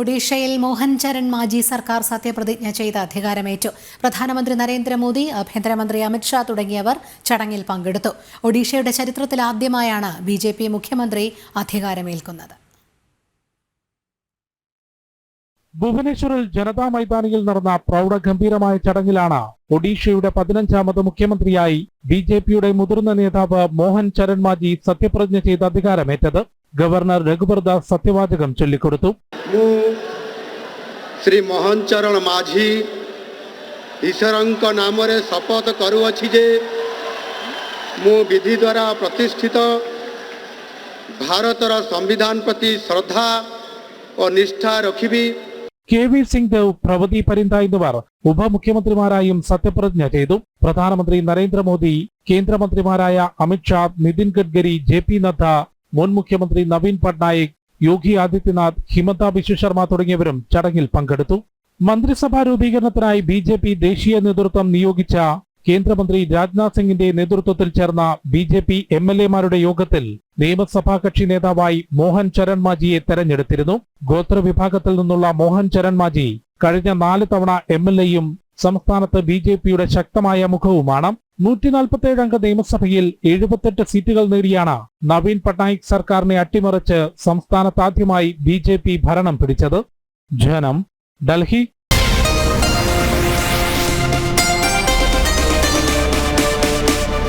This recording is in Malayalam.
ഒഡീഷയിൽ മോഹൻ ചരൺ മാജി സർക്കാർ സത്യപ്രതിജ്ഞ ചെയ്ത് അധികാരമേറ്റു. പ്രധാനമന്ത്രി നരേന്ദ്രമോദി ആഭ്യന്തരമന്ത്രി അമിത്ഷാ തുടങ്ങിയവർ ചടങ്ങിൽ പങ്കെടുത്തു. ഒഡീഷയുടെ ചരിത്രത്തിൽ ആദ്യമായാണ് ബി ജെ പി മുഖ്യമന്ത്രി അധികാരമേൽക്കുന്നത്. ഭുവനേശ്വറിൽ ജനതാ മൈതാനിയിൽ നടന്ന പ്രൗഢഗംഭീരമായ ചടങ്ങിലാണ് ഒഡീഷയുടെ പതിനഞ്ചാമത് മുഖ്യമന്ത്രിയായി ബി ജെ പിയുടെ മുതിർന്ന നേതാവ് മോഹൻ ചരൺ മാജി സത്യപ്രതിജ്ഞ ചെയ്ത് അധികാരമേറ്റത്. ഗവർണർ രഘുബർ ദാസ് സത്യവാചകം ചൊല്ലിക്കൊടുത്തു ମୁଁ ଶ୍ରୀ ମୋହନ ଚରଣ ମାଝୀ ଈଶ୍ୱରଙ୍କ ନାମରେ ଶପଥ କରୁଅଛି ଯେ ମୁଁ ବିଧି ଦ୍ୱାରା ପ୍ରତିଷ୍ଠିତ ଭାରତର ସମ୍ବିଧାନ ପ୍ରତି ଶ୍ରଦ୍ଧା ଓ ନିଷ୍ଠା ରଖିବି കെ വി സിംഗ് ദേവ് പ്രവതി പരിന്ത എന്നിവർ ഉപമുഖ്യമന്ത്രിമാരായും സത്യപ്രതിജ്ഞ ചെയ്തു പ്രധാനമന്ത്രി നരേന്ദ്രമോദി കേന്ദ്രമന്ത്രിമാരായ അമിത്ഷാ നിതിൻ ഗഡ്കരി ജെ പി നദ്ദ മുൻ മുഖ്യമന്ത്രി നവീൻ പട്നായിക് യോഗി ആദിത്യനാഥ് ഹിമന്ത ബിശ്വ ശർമ്മ തുടങ്ങിയവരും ചടങ്ങിൽ പങ്കെടുത്തു. മന്ത്രിസഭാ രൂപീകരണത്തിനായി ബി ജെ പി ദേശീയ നേതൃത്വം നിയോഗിച്ച കേന്ദ്രമന്ത്രി രാജ്നാഥ് സിംഗിന്റെ നേതൃത്വത്തിൽ ചേർന്ന B J P M L എമാരുടെ യോഗത്തിൽ നിയമസഭാ കക്ഷി നേതാവായി മോഹൻ ചരൺ മാജിയെ തെരഞ്ഞെടുത്തിരുന്നു. ഗോത്ര വിഭാഗത്തിൽ നിന്നുള്ള മോഹൻ ചരൺ മാജി കഴിഞ്ഞ നാല് തവണ എം എൽ എയും സംസ്ഥാനത്ത് ബി ജെ പിയുടെ ശക്തമായ മുഖവുമാണ്. നൂറ്റി അംഗ നിയമസഭയിൽ എഴുപത്തെട്ട് സീറ്റുകൾ നേടിയാണ് നവീൻ പട്നായിക് സർക്കാരിനെ അട്ടിമറിച്ച് സംസ്ഥാനത്താദ്യമായി ബി ഭരണം പിടിച്ചത്. ജനം ഡൽഹി